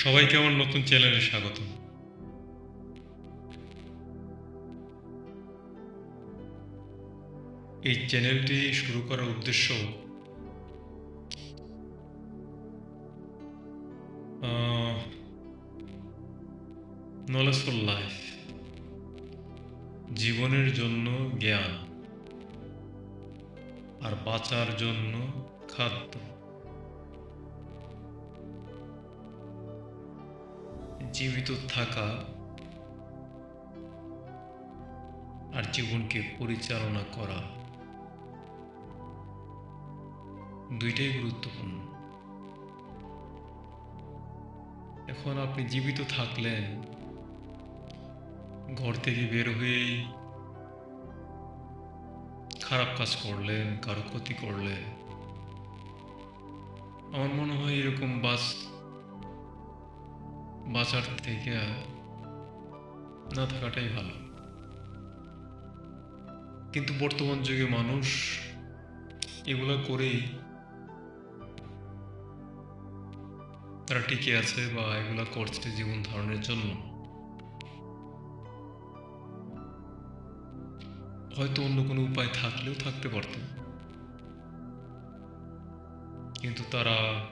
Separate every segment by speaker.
Speaker 1: সবাইকে আমার নতুন চ্যানেলে স্বাগত। এই চ্যানেলটি শুরু করার উদ্দেশ্য নলেজফুল লাইফ, জীবনের জন্য জ্ঞান, আর বাঁচার জন্য খাদ্য। জীবিত থাকা আর জীবনকে পরিচালনা করা। দুইটাই গুরুত্বপূর্ণ। এখন আপনি জীবিত থাকলেন, ঘর থেকে বের হয়েই খারাপ কাজ করলেন, কারও ক্ষতি করলেন। আমার মনে হয় এরকম বাস বাঁচার থেকে না থাকাটাই ভালো। কিন্তু বর্তমান যুগে মানুষ এগুলো করেই তারা টিকে আছে বা এগুলা করছে জীবন ধারণের জন্য। হয়তো অন্য কোনো উপায় থাকলেও থাকতে পারত। কিন্তু তারা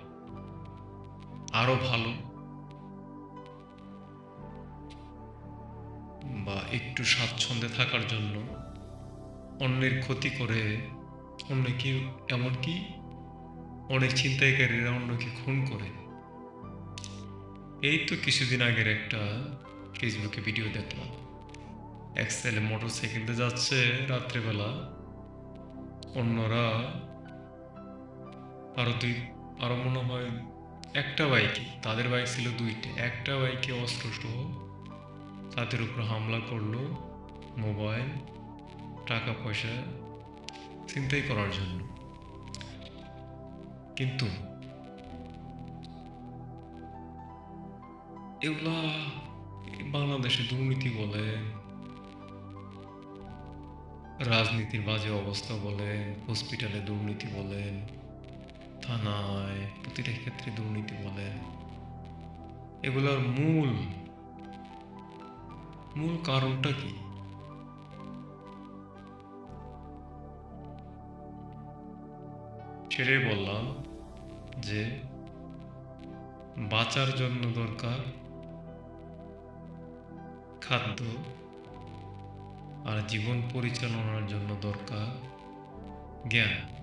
Speaker 1: আরও ভালো বা একটু স্বাচ্ছন্দ্যে থাকার জন্য অন্যের ক্ষতি করে অন্যকে এমনকি অনেক ছিনতাইকারীরা অন্যকে খুন করে। এই তো কিছুদিন আগের একটা ফেসবুকে ভিডিও দেখলাম। এক ছেলে মোটর সাইকেলতে যাচ্ছে রাত্রেবেলা। অন্যরা আরও দুই, আরও মনে হয় একটা বাইকে তাদের বাইক ছিল দুইটা, একটা বাইকে অস্ত্র সহ তাদের উপর হামলা করল মোবাইল, টাকা, পয়সা, চিন্তাই করার জন্য। কিন্তু এগুলা বাংলাদেশে দুর্নীতি বলে, রাজনীতির বাজে অবস্থা বলেন হসপিটালে দুর্নীতি বলেন থানায় প্রতিটা ক্ষেত্রে দুর্নীতি বলেন এগুলোর মূল মূল কারণটা কি? সেটাই বললাম যে বাঁচার জন্য দরকার খাদ্য আর জীবন পরিচালনার জন্য দরকার জ্ঞান।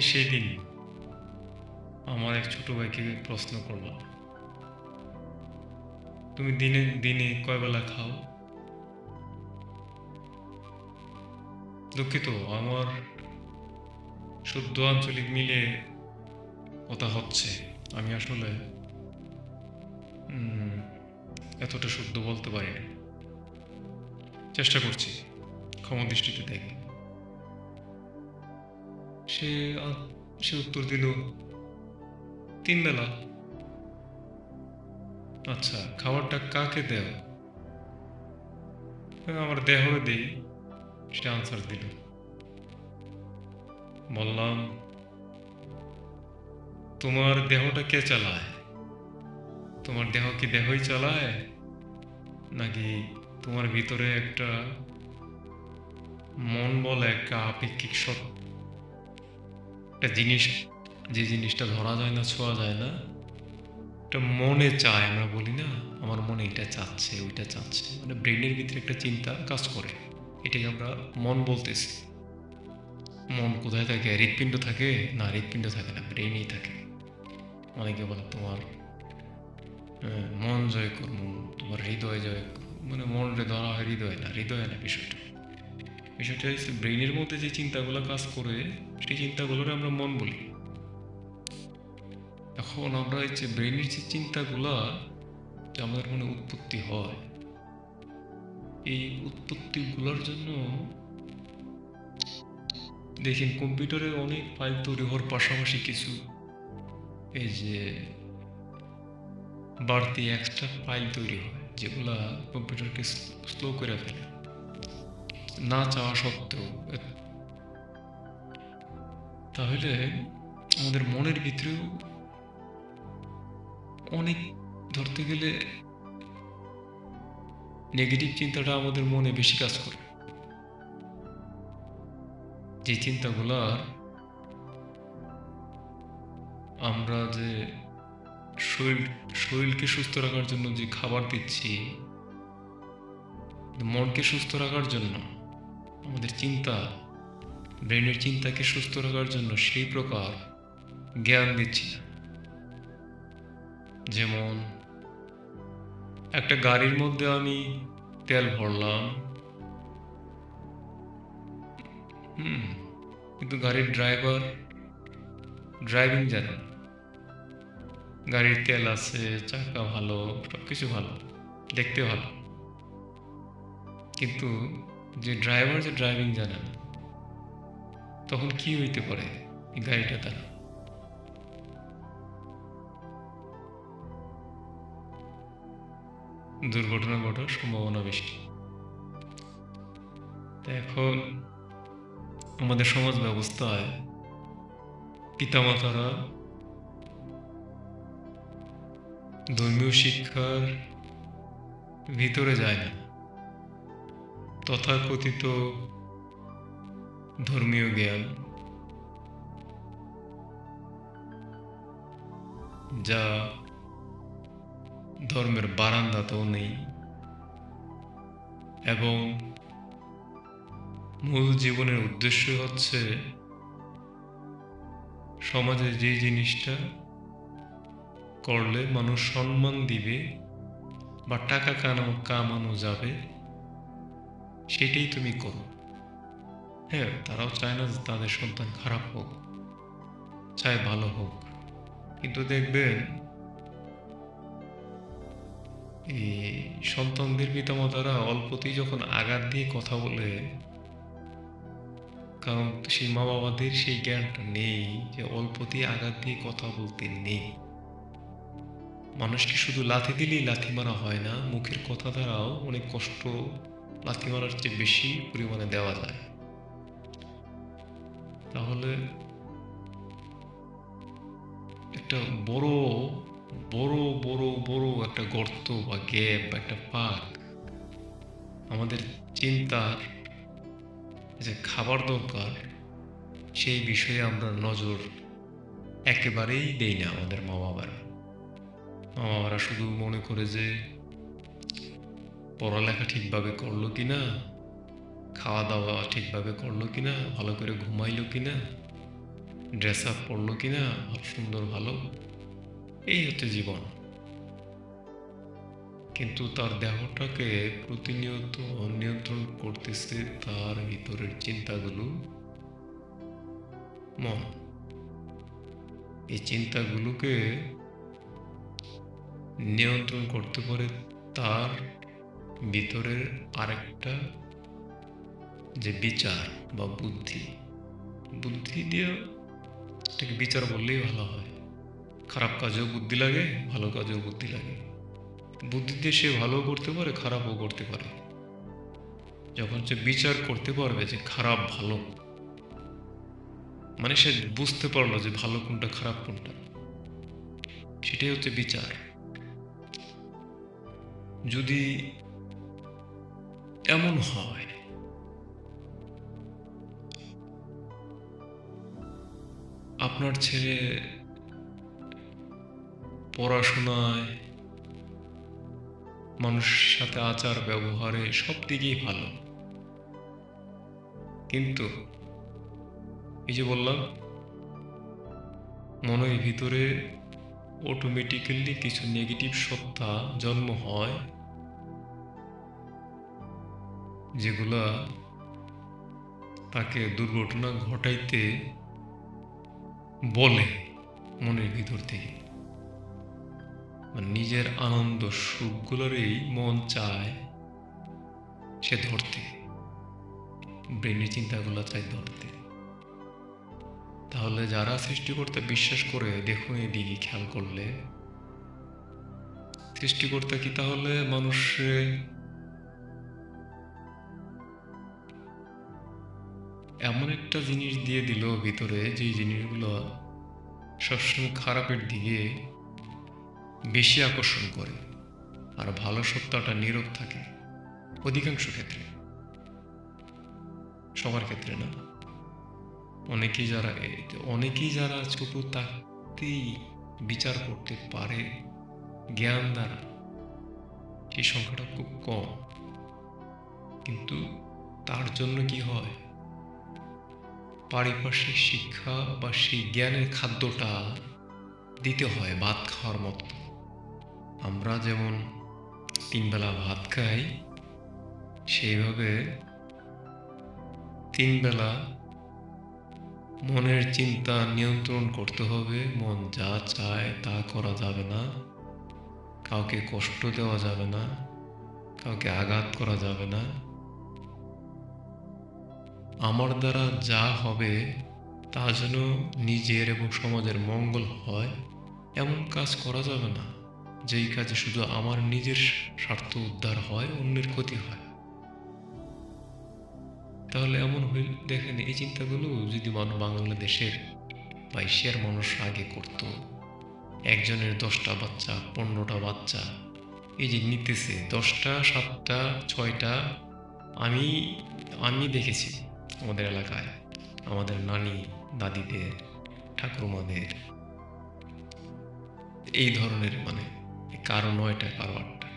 Speaker 1: সেদিন আমার এক ছোট ভাইকে প্রশ্ন করলাম। তুমি দিনে দিনে কয় বেলা খাও? দুঃখিত, আমার শুদ্ধ আঞ্চলিক মিলে কথা হচ্ছে। আমি আসলে এতটা শুদ্ধ বলতে পারি চেষ্টা করছি, ক্ষমা দৃষ্টিতে দেখি। সে সে উত্তর দিল তিন বেলা আচ্ছা খাবারটা কাকে দেও আমার দেহরে দেই। সে আনসার দিল। বললাম, তোমার দেহটা কে চালায়? তোমার দেহ কি দেহই চালায়? নাকি তোমার ভিতরে একটা মন বলে একটা আপেক্ষিক সত্য একটা জিনিস, যে জিনিসটা ধরা যায় না, ছোঁয়া যায় না? একটা মনে চায় আমরা বলি না আমার মনে এটা চাচ্ছে ওইটা চাচ্ছে। মানে ব্রেনের ভিতরে একটা চিন্তা কাজ করে। এটাকে আমরা মন বলতেছি। মন কোথায় থাকে? হৃৎপিণ্ড থাকে? না হৃৎপিণ্ড থাকে না ব্রেনেই থাকে। অনেকে বলে তোমার আহ, মন জয় করব তোমার হৃদয় জয়। মানে মনরে ধরা হয় হৃদয় না হৃদয় না বিষয়টা। বিষয়টা হচ্ছে ব্রেইনের মধ্যে যে চিন্তাগুলো কাজ করে সেই চিন্তাগুলোর আমরা মন বলি। এখন আমরা এই যে ব্রেইনের যে চিন্তাগুলা, যে আমাদের মনে উৎপত্তি হয়, এই উৎপত্তিগুলোর জন্য দেখেন কম্পিউটারে অনেক ফাইল তৈরি হওয়ার পাশাপাশি কিছু এই যে বাড়তি এক্সট্রা ফাইল তৈরি হয়, যেগুলা কম্পিউটারকে স্লো করে ফেলে। না চাওয়া সত্ত্বেও তাহলে আমাদের মনের ভিতরেও অনেক ধরতে গেলে নেগেটিভ চিন্তাটা আমাদের মনে বেশি কাজ করে। যে চিন্তাগুলার আমরা যে শরীর, শরীরকে সুস্থ রাখার জন্য যে খাবার দিচ্ছি, মনকে সুস্থ রাখার জন্য, আমাদের চিন্তা, ব্রেনের চিন্তাকে সুস্থ রাখার জন্য সেই প্রকার জ্ঞান দিচ্ছি না। যেমন, একটা গাড়ির মধ্যে আমি তেল ভরলাম। হুম, কিন্তু গাড়ির ড্রাইভার ড্রাইভিং জানে গাড়ির তেল আছে, চাকা ভালো সব কিছু ভালো, দেখতে ভালো। কিন্তু যে ড্রাইভার যে ড্রাইভিং জানে তখন কি হইতে পারে গাড়িটা তার? দুর্ঘটনা ঘটার সম্ভাবনা বেশি। এখন আমাদের সমাজ ব্যবস্থায় পিতামাতারা ধর্মীয় শিক্ষার ভিতরে যায় না। তথাকথিত ধর্মীয় জ্ঞান যা ধর্মের বারান্দাতেও নেই। এবং মূল জীবনের উদ্দেশ্য হচ্ছে সমাজে যে জিনিসটা করলে মানুষ সম্মান দিবে বা টাকা কানো কামানো যাবে, সেটাই তুমি করো। হ্যাঁ তারাও চায় না যে তাদের সন্তান খারাপ হোক, চায় ভালো হোক। কিন্তু দেখবেন এই সন্তানদের পিতামাতারা অল্পতেই যখন আঘাত দিয়ে কথা বলে, কারণ সেই মা বাবাদের সেই জ্ঞানটা নেই যে অল্পতেই আঘাত দিয়ে কথা বলতে নেই। মানুষকে শুধু লাথি দিলেই লাথি মারা হয় না, মুখের কথা দ্বারাও অনেক কষ্ট লাথি মারার চেয়ে বেশি পরিমাণে দেওয়া যায়। তাহলে একটা বড় বড় বড় বড় একটা গর্ত বা গ্যাপ বা একটা পাক আমাদের চিন্তার যে খাবার দরকার, সেই বিষয়ে আমরা নজর একেবারেই দেই না আমাদের মা বাবারা মা বাবারা শুধু মনে করে যে পড়ালেখা ঠিকভাবে করল কি না খাওয়া দাওয়া ঠিকভাবে করল কি না ভালো করে ঘুমাইলো কি না ড্রেস আপ পরলো কি না সুন্দর, ভালো এই হচ্ছে জীবন। কিন্তু তার দেহটাকে প্রতিনিয়ত নিয়ন্ত্রণ করতেছে, তার ভিতরের চিন্তাগুলো, মন। এই চিন্তাগুলোকে নিয়ন্ত্রণ করতে পারে তার ভিতরের আরেকটা যে বিচার বা বুদ্ধি। বুদ্ধি দিয়ে বিচার বললেই ভালো হয়। খারাপ কাজেও বুদ্ধি লাগে, ভালো কাজেও বুদ্ধি লাগে। বুদ্ধি দিয়ে সে ভালো করতে পারে, খারাপও করতে পারে। যখন সে বিচার করতে পারবে যে খারাপ ভালো মানে সে বুঝতে পারল যে ভালো কোনটা, খারাপ কোনটা। সেটাই হচ্ছে বিচার। যদি এমন হয়, আপনার ছেলে পড়াশোনায়, মানুষের সাথে আচার ব্যবহারে সব দিকেই ভালো। কিন্তু এই যে বললাম, মনের ভিতরে অটোমেটিক্যালি কিছু নেগেটিভ সত্তা জন্ম হয়, যেগুলা তাকে দুর্ঘটনা ঘটাইতে বলে মনের ভিতর থেকে। নিজের আনন্দ সুখগুলোরই মন চায় সে ধরতে। ব্রেনের চিন্তাগুলো চায় ধরতে। তাহলে যারা সৃষ্টিকর্তা বিশ্বাস করে দেখুন এদিকে খেয়াল করলে। সৃষ্টিকর্তা কি তাহলে মানুষে এমন একটা জিনিস দিয়ে দিল ভিতরে যে জিনিসগুলো সবসময় খারাপের দিকে বেশি আকর্ষণ করে, আর ভালো সত্তাটা নীরব থাকে অধিকাংশ ক্ষেত্রে। সবার ক্ষেত্রে না। অনেকেই যারা অনেকেই যারা ছোট থাকতেই বিচার করতে পারে জ্ঞান দ্বারা। সেই সংখ্যাটা খুব কম। কিন্তু তার জন্য কি হয়? পারিপার্শ্বিক শিক্ষা বা সেই জ্ঞানের খাদ্যটা দিতে হয়, ভাত খাওয়ার মতো। আমরা যেমন তিনবেলা ভাত খাই, সেইভাবে তিনবেলা মনের চিন্তা নিয়ন্ত্রণ করতে হবে, মন যা চায় তা করা যাবে না, কাউকে কষ্ট দেওয়া যাবে না, কাউকে আঘাত করা যাবে না। আমার দ্বারা যা হবে তা যেন নিজের এবং সমাজের মঙ্গল হয়, এমন কাজ করা যাবে না। যেই কাজে শুধু আমার নিজের স্বার্থ উদ্ধার হয়, অন্যের ক্ষতি হয়। তাহলে এমন হইল, দেখেন, এই চিন্তাগুলো যদি বাংলাদেশের বা এশিয়ার মানুষ আগে করত, একজনের দশটা বাচ্চা, পনেরোটা বাচ্চা, এই যে নিতেছে, দশটা, সাতটা, ছয়টা, আমি আমি দেখেছি আমাদের এলাকায়, আমাদের নানি, দাদিদের, ঠাকুরমাদের, এই ধরনের মানে কারও নয়টা কারও আটটা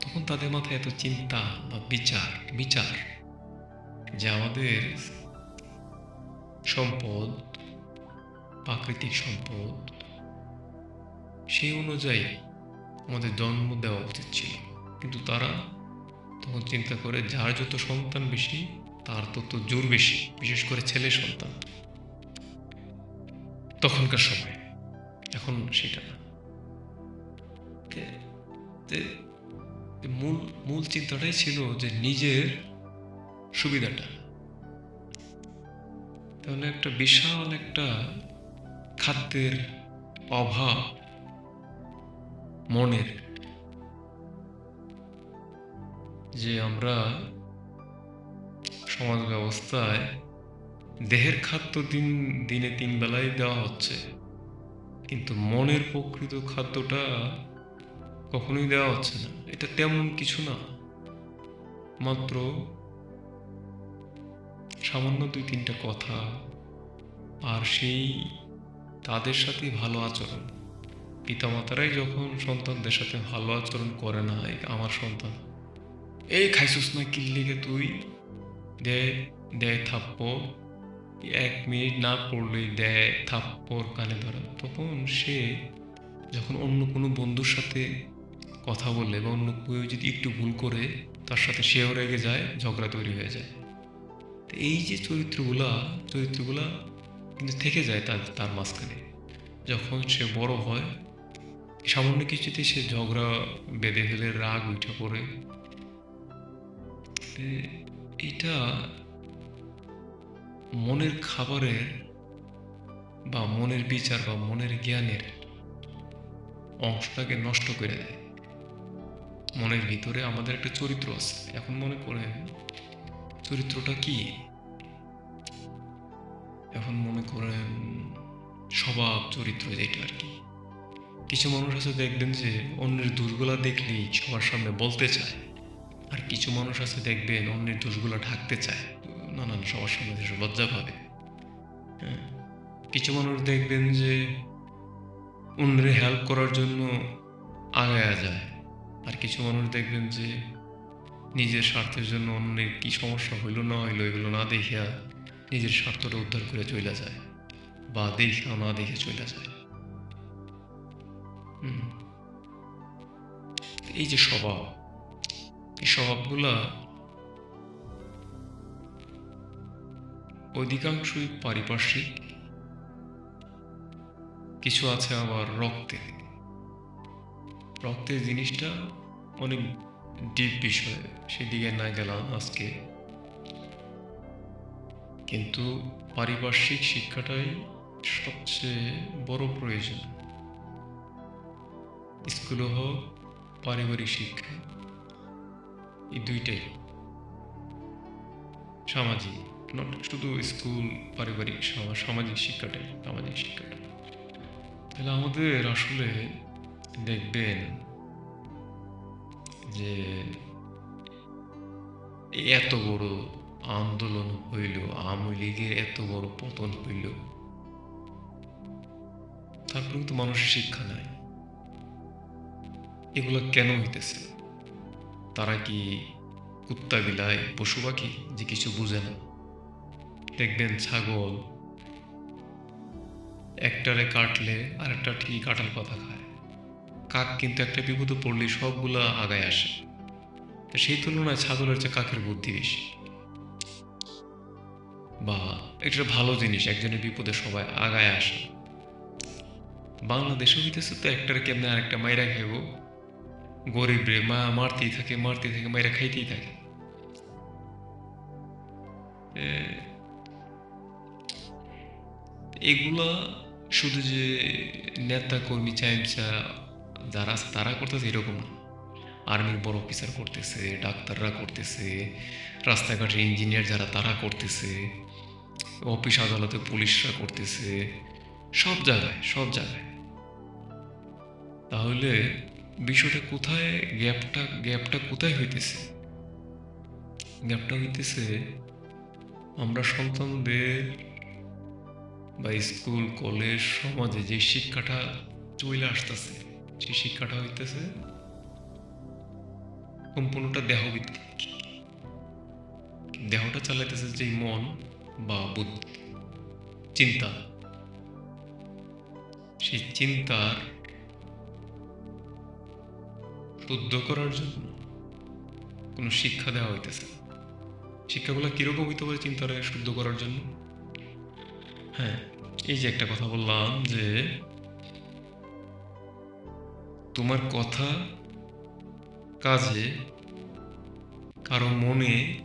Speaker 1: তখন তাদের মাথায় এত চিন্তা বা বিচার বিচার যে আমাদের সম্পদ, প্রাকৃতিক সম্পদ, সেই অনুযায়ী আমাদের জন্ম দেওয়া উচিত ছিল। কিন্তু তারা তখন চিন্তা করে যার যত সন্তান বেশি, তার তত জোর বেশি, বিশেষ করে ছেলে সন্তান। তখনকার সময়। এখন সেটা না। মূল মূল চিন্তাটাই ছিল যে নিজের সুবিধাটা। তাহলে একটা বিশাল একটা খাদ্যের অভাব মনের, যে আমরা সমাজ ব্যবস্থায় দেহের খাদ্য দিন, দিনে তিন বেলায় দেওয়া হচ্ছে। কিন্তু মনের প্রকৃত খাদ্যটা কখনোই দেওয়া হচ্ছে না। এটা তেমন কিছু না। মাত্র সামান্য দুই তিনটা কথা আর সেই তাদের সাথে ভালো আচরণ। পিতামাতারাই যখন সন্তানদের সাথে ভালো আচরণ করে না আমার সন্তান, এই খাইছিস না কিল্লিকে তুই? দে দেয় থাপ্পড়। এক মিনিট না পড়লেই দেয় থাপ্পর কানে ধরা। তখন সে যখন অন্য কোনো বন্ধুর সাথে কথা বলে বা অন্য কেউ যদি একটু ভুল করে, তার সাথে সেও রেগে যায়, ঝগড়া তৈরি হয়ে যায়। তো এই যে চরিত্রগুলা চরিত্রগুলা কিন্তু থেকে যায় তার তার মাঝখানে। যখন সে বড় হয়, সামান্য কিছুতে সে ঝগড়া, বেঁধে ফেলে, রাগ উঠে পড়ে। এটা মনের খাবারের বা মনের বিচার বা মনের জ্ঞানের অংশটাকে নষ্ট করে দেয়। মনের ভিতরে আমাদের একটা চরিত্র আছে। এখন মনে করেন, চরিত্রটা কি? এখন মনে করেন, স্বভাব চরিত্র যেটা আর কি। কিছু মানুষ আছে দেখবেন যে, অন্যের দোষগুলা দেখলেই সবার সামনে বলতে চায়। আর কিছু মানুষ আছে দেখবেন, অন্যের দোষগুলো ঢাকতে চায়। নানান সবার সামনে দেশে লজ্জা পাবে। হ্যাঁ? কিছু মানুষ দেখবেন যে, অন্যের হেল্প করার জন্য আগায়া যায়। আর কিছু মানুষ দেখবেন যে নিজের স্বার্থের জন্য অন্যের কি সমস্যা হইল, না হইল, এগুলো না দেখিয়া নিজের স্বার্থটা উদ্ধার করে চলে যায় বা দেখা না দেখে চলে যায়। এই যে স্বভাব, এই স্বভাবগুলা অধিকাংশই পারিপার্শ্বিক। কিছু আছে আবার রক্তে রক্তের জিনিসটা অনেক ডিপ বিষয়, সেদিকে না গেলাম আজকে। কিন্তু পারিপার্শ্বিক শিক্ষাটাই সবচেয়ে বড় প্রয়োজন। স্কুলে হোক, পারিবারিক শিক্ষা, এই দুইটাই। সামাজিক নট শুধু স্কুল, পারিবারিক সামাজিক শিক্ষাটাই, সামাজিক শিক্ষাটা তাহলে আমাদের আসলে দেখবেন যে এত বড় আন্দোলন হইল, আওয়ামী লীগের এত বড় পতন হইল। তারপরে কিন্তু মানুষের শিক্ষা নাই। এগুলো কেন হইতেছে? তারা কি কুত্তা বিলাই পশু পাখি যে কিছু বুঝে না? দেখবেন ছাগল একটারে কাটলে আরেকটা ঠিকই কাটাল পাতা খায়। কাক কিন্তু একটা বিপদে পড়লে সবগুলা আগায় আসে। তো সেই তুলনায় ছাগলের চেয়ে কাকের বুদ্ধি বেশি। বা এটা ভালো জিনিস, একজনের বিপদে সবাই আগায় আসে। বাংলাদেশে হইতেছে তো একটার কেমনে আরেকটা মাইরা খাইব? গরিব রে, মা মারতেই থাকে মারতেই থাকে, মাইরা খাইতেই থাকে। এগুলা শুধু যে নেতা কর্মী চাইমচা যারা তারা করতেছে এরকম না। আর্মির বড় অফিসার করতেছে, ডাক্তাররা করতেছে, রাস্তাঘাটের ইঞ্জিনিয়ার যারা তারা করতেছে অফিস আদালতে পুলিশরা করতেছে, সব জায়গায় সব জায়গায়। তাহলে বিষয়টা কোথায়, গ্যাপটা গ্যাপটা কোথায় হইতেছে? গ্যাপটা হইতেছে আমরা সন্তানদের বা স্কুল, কলেজ, সমাজে যে শিক্ষাটা চলে আসতেছে সেই শিক্ষাটা হইতেছে, সম্পূর্ণটা দেহভিত্তিক। দেহটা চালাইতেছে যে মন বা বুদ্ধি, চিন্তা। সেই চিন্তার শুদ্ধ করার জন্য কোনো শিক্ষা দেওয়া হইতেছে। শিক্ষাগুলো কীরকম হইতে পারে চিন্তারে শুদ্ধ করার জন্য? হ্যাঁ এই যে একটা কথা বললাম যে তোমার কথা কাজে, কারও মনে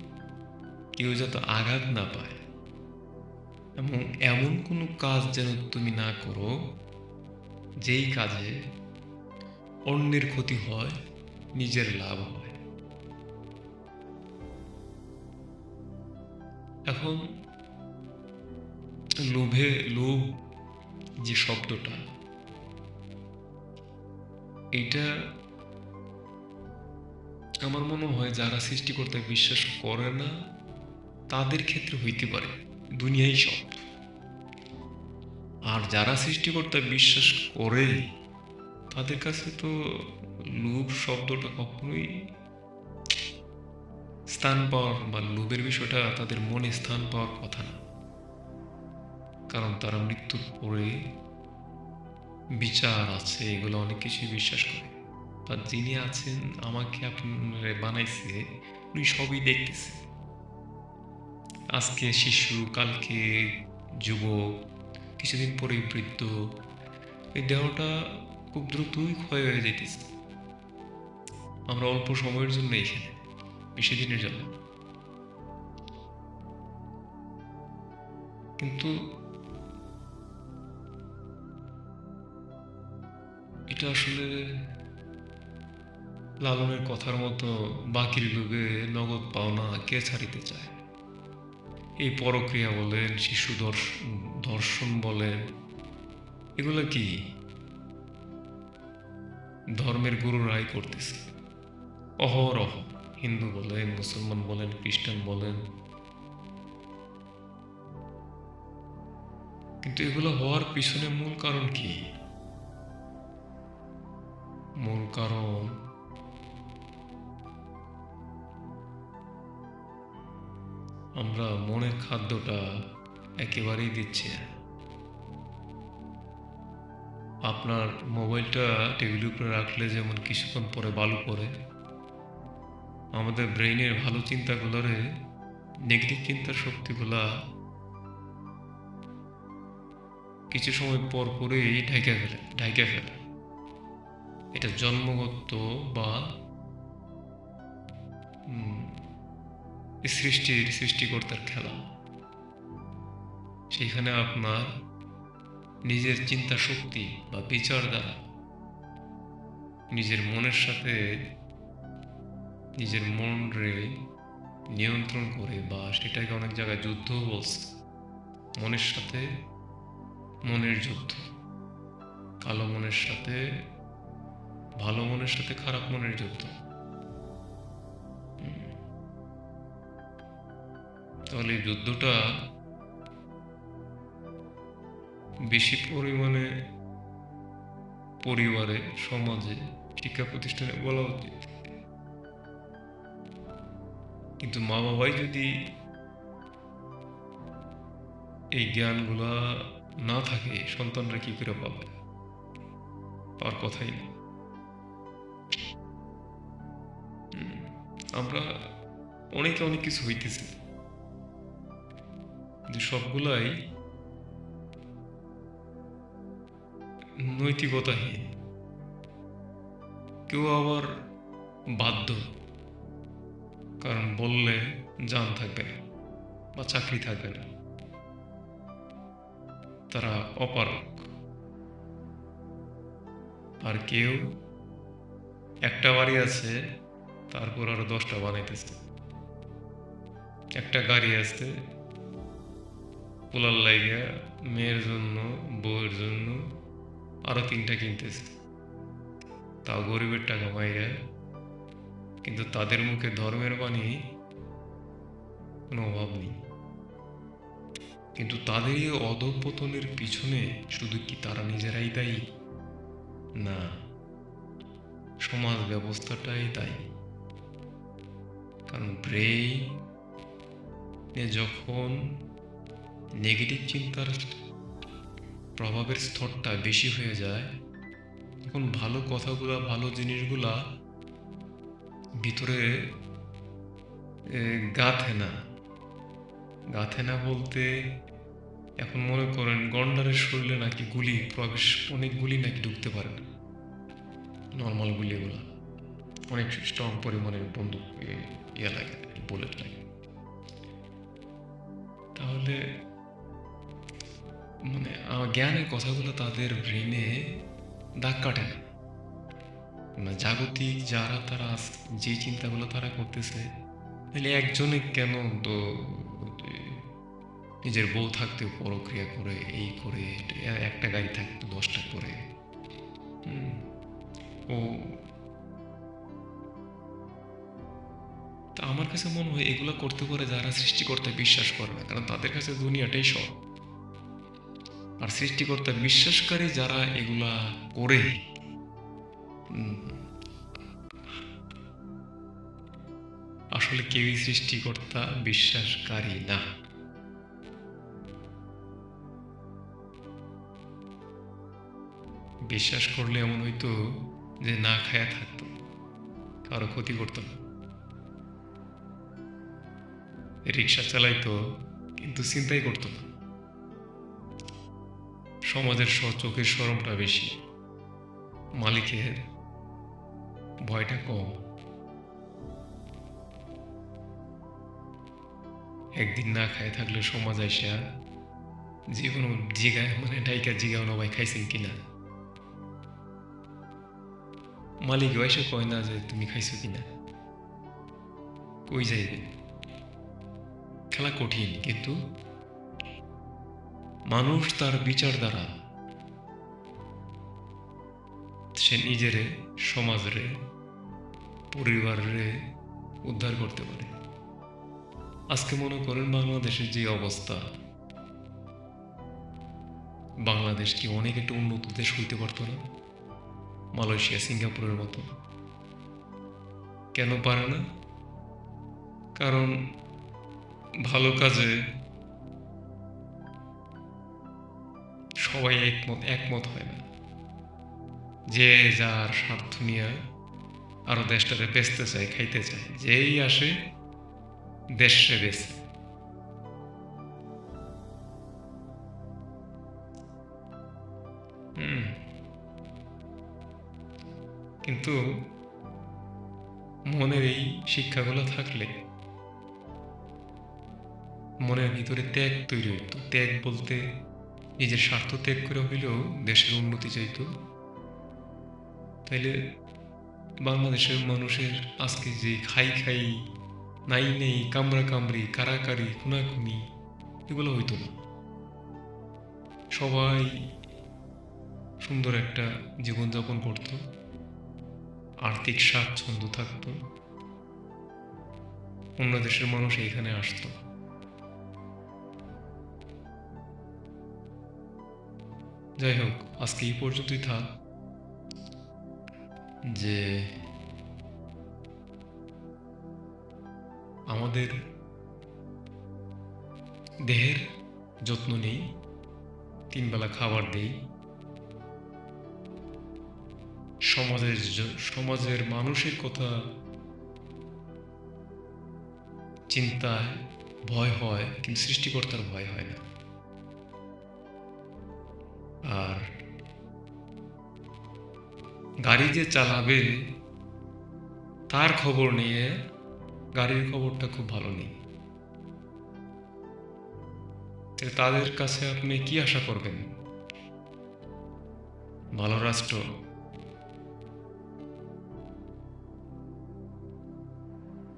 Speaker 1: কেউ যাতে আঘাত না পায়। এবং এমন কোনো কাজ যেন তুমি না করো, যেই কাজে অন্যের ক্ষতি হয়, নিজের লাভ হয়। এখন, লোভে লোভ যে শব্দটা এটা আমার মনে হয় যারা সৃষ্টিকর্তা বিশ্বাস করে না, তাদের ক্ষেত্রে হইতে পারে। দুনিয়াই সব। আর যারা সৃষ্টিকর্তা বিশ্বাস করে, তাদের কাছে তো লোভ শব্দটা কখনোই স্থান পাওয়ার বা লোভের বিষয়টা তাদের মনে স্থান পাওয়ার কথা না। কারণ তারা মৃত্যুর পরে বিচার আছে, এগুলো অনেক কিছুই বিশ্বাস করে। বা যিনি আছেন, আমাকে আপনারে বানাইছে, উনি সবই দেখতেছে। আজকে শিশু, কালকে যুবক, কিছুদিন পরে বৃদ্ধ, এই দেহটা খুব দ্রুতই ক্ষয় হয়ে যেতেছে আমরা অল্প সময়ের জন্য এখানে, বেশি দিনের জন্য। কিন্তু এটা আসলে লালনের কথার মতো বাকির লোভে নগদ পাওনা কে ছাড়িতে চায়? এই পরক্রিয়া বলেন, শিশু দর্শন বলেন, এগুলো কি? ধর্মের গুরুরাই করতেছে। অহরহ, হিন্দু বলেন, মুসলমান বলেন, খ্রিস্টান বলেন। কিন্তু এগুলো হওয়ার পিছনে মূল কারণ কি? মূল কারণ আমরা মনের খাদ্যটা একেবারেই দিচ্ছি না। আপনার মোবাইলটা টেবিলের উপরে রাখলে যেমন কিছুক্ষণ পরে বালু পড়ে, আমাদের ব্রেইনের ভালো চিন্তাগুলোরে নেগেটিভ চিন্তার শক্তিগুলা কিছু সময় পর পরেই ঢাইকা ফেলে ঢাইকা ফেলে। এটা জন্মগত বা সৃষ্টির সৃষ্টিকর্তার খেলা। সেখানে আপনার নিজের চিন্তা শক্তি বা বিচার দ্বারা নিজের মনের সাথে নিজের মন রে নিয়ন্ত্রণ করে বা সেটাকে অনেক জায়গায় যুদ্ধ বলছে। মনের সাথে মনের যুদ্ধ। কালো মনের সাথে ভালো মনের সাথে খারাপ মনের যুদ্ধ তাহলে যুদ্ধটা বেশি পরিমাণে পরিবারে, সমাজে, শিক্ষা প্রতিষ্ঠানে বলা উচিত। কিন্তু মা বাবাই যদি এই জ্ঞানগুলা না থাকে, সন্তানরা কি করে পাবে? আর কথাই নেই আমরা অনেকে অনেক কিছু হইতেছে। কিন্তু সবগুলাই নৈতিকতাহীন। কেউ আবার বাধ্য, কারণ বললে জান থাকবে না বা চাকরি থাকবে না। তারা অপারক আর কেউ একটা বাড়ি আছে তারপর আরও দশটা বানাইতেছে। একটা গাড়ি আছে, পোলার লাইগা, মেয়ের জন্য, বউয়ের জন্য আরও তিনটা কিনতেছে। তাও গরিবের টাকা মাইরা, কিন্তু তাদের মুখে ধর্মের বাণী কোনো অভাব নেই। কিন্তু তাদের এই অধপতনের পিছনে শুধু কি তারা নিজেরাই দায়ী? না, সমাজ ব্যবস্থাটাই দায়ী। কারণ ব্রেইন যখন নেগেটিভ চিন্তার প্রভাবের স্তরটা বেশি হয়ে যায়, তখন ভালো কথাগুলা, ভালো জিনিসগুলা ভিতরে গাঁথে না। গাঁথে না বলতে এখন মনে করেন গন্ডারের শরীরে নাকি গুলি, প্রবেশ, অনেক গুলি নাকি ঢুকতে পারে না। নর্মাল গুলিগুলা অনেক স্ট্রং পরিমাণের বন্দুক ইয়ে লাগে বুলেট লাগে। তাহলে মানে জ্ঞানের কথাগুলো তাদের ব্রেনে দাগ কাটে না। না জাগতিক যারা তারা যে চিন্তাগুলো তারা করতেছে, তাহলে একজনে কেন তো নিজের বউ থাকতে পরক্রিয়া করে, এই করে, একটা গাড়ি থাকতে, দশটা করে ও তা আমার কাছে মনে হয় এগুলো করতে পারে যারা সৃষ্টিকর্তা বিশ্বাস করে না, কারণ তাদের কাছে দুনিয়াটাই সব আর সৃষ্টিকর্তা বিশ্বাসকারী যারা এগুলা করে আসলে কেউই সৃষ্টিকর্তা বিশ্বাসকারী না। বিশ্বাস করলে এমন হইতো যে না খায়া থাকতো, কারও ক্ষতি করতো না। রিক্সা চালাইতো, কিন্তু চিন্তাই করতো না। সমাজের চোখের সরমটা বেশি। মালিকের ভয়টা কম। একদিন না খায় থাকলে সমাজ আইসা যে কোনো জিগায় মানে ডাইকা জিগাও না ভাই খাইছেন কিনা? মালিক এসে কয় না যে, তুমি খাইছো কিনা? কই যাইবে? খেলা কঠিন, কিন্তু মানুষ তার বিচার দ্বারা সে নিজেরে, সমাজরে পরিবারে উদ্ধার করতে পারে। আজকে মনে করেন বাংলাদেশের যে অবস্থা, বাংলাদেশ কি অনেক একটা উন্নত দেশ হইতে পারতো না? মালয়েশিয়া, সিঙ্গাপুরের মতো। কেন পারে না? কারণ ভালো কাজে সবাই একমত একমত হয় না যে যার স্বার্থ নিয়ে আরও দেশটারে বেচতে চায়, খাইতে চায়, যেই আসে দেশে বেচে। কিন্তু মনের এই শিক্ষাগুলো থাকলে মনের ভিতরে ত্যাগ তৈরি হইতো। ত্যাগ বলতে নিজের স্বার্থ ত্যাগ করে হইলেও দেশের উন্নতি চাইতো। তাইলে বাংলাদেশের মানুষের আজকে যে খাই খাই, নাই নেই, কামড়া কামড়ি, কারাকারি, খুনাখুনি, এগুলো হইতো না। সবাই সুন্দর একটা জীবনযাপন করত। আর্থিক স্বাচ্ছন্দ্য থাকতো। অন্য দেশের মানুষ এইখানে আসতো। যাই হোক আজকে এই পর্যন্তই থাক। যে আমাদের দেহের যত্ন নেই, তিনবেলা খাবার দেই। সমাজের সমাজের মানুষের কথা চিন্তায় ভয় হয়, কিন্তু সৃষ্টিকর্তার ভয় হয় না। আর গাড়ি যে চালাবে তার খবর নিয়ে গাড়ির খবরটা খুব ভালো নেই। তাদের কাছে আপনি কি আশা করবেন? ভালো রাষ্ট্র।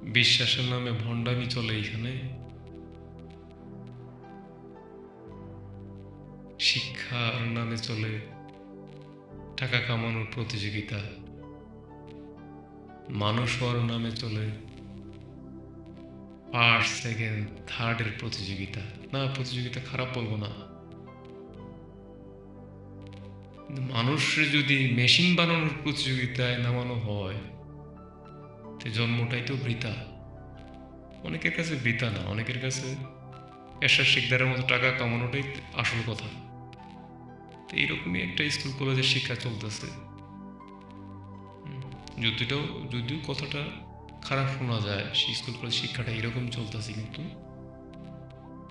Speaker 1: বিশ্বাসের নামে ভণ্ডামি চলে এখানে? শিক্ষার নামে চলে, টাকা কামানোর প্রতিযোগিতা। মানুষ হওয়ার নামে চলে ফার্স্ট সেকেন্ড থার্ডের প্রতিযোগিতা। না, প্রতিযোগিতা খারাপ বলব না। মানুষের যদি মেশিন বানানোর প্রতিযোগিতায় নামানো হয়, তো জন্মটাই তো বৃতা অনেকের কাছে বৃতা না, অনেকের কাছে এরশাদ শিকদারের মতো টাকা কামানোটাই আসল কথা। তো এইরকমই একটা স্কুল কলেজের শিক্ষা চলতেছে। যদিও যদিও কথাটা খারাপ শোনা যায়, সেই স্কুল কলেজ শিক্ষাটা এরকম চলতেছে কিন্তু।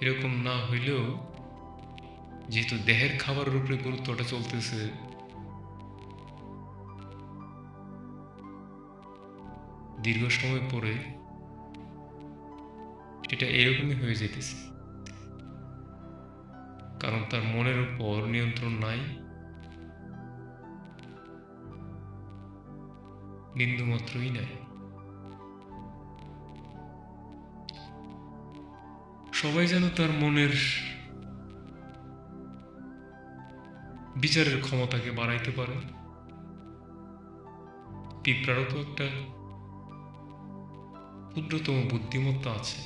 Speaker 1: এরকম না হইলেও যেহেতু দেহের খাবারের উপরে গুরুত্বটা চলতেছে, দীর্ঘ সময় পরে সেটা এরকমই হয়ে যেতেছে কারণ তার মনের উপর নিয়ন্ত্রণ নাই। বিন্দু মাত্রই নাই। সবাই যেন তার মনের বিচারের ক্ষমতাকে বাড়াইতে পারে। পিঁপড়ারও তো একটা ক্ষুদ্রতম বুদ্ধিমত্তা আছে।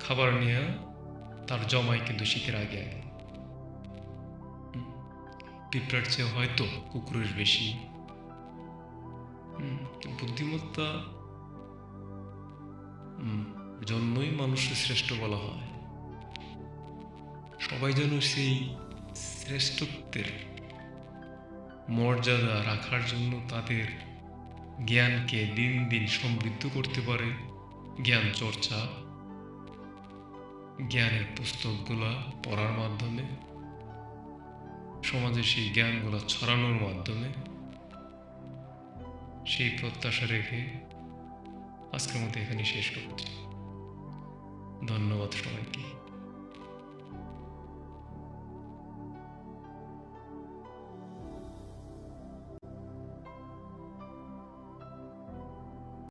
Speaker 1: খাবার নিয়ে তার জমাই কিন্তু শীতের আগে আগে। পিঁপড়ার চেয়ে হয়তো কুকুরের বেশি। বুদ্ধিমত্তা হুম, জন্যই মানুষের শ্রেষ্ঠ বলা হয়। সবাই যেন সেই শ্রেষ্ঠত্বের মর্যাদা রাখার জন্য তাদের জ্ঞানকে দিন দিন সমৃদ্ধ করতে পারে। জ্ঞান চর্চা জ্ঞানের পুস্তকগুলা পড়ার মাধ্যমে। সমাজে সেই জ্ঞানগুলো ছড়ানোর মাধ্যমে সেই প্রত্যাশা রেখে আজকের মতো এখানে শেষ করছি। ধন্যবাদ সবাইকে।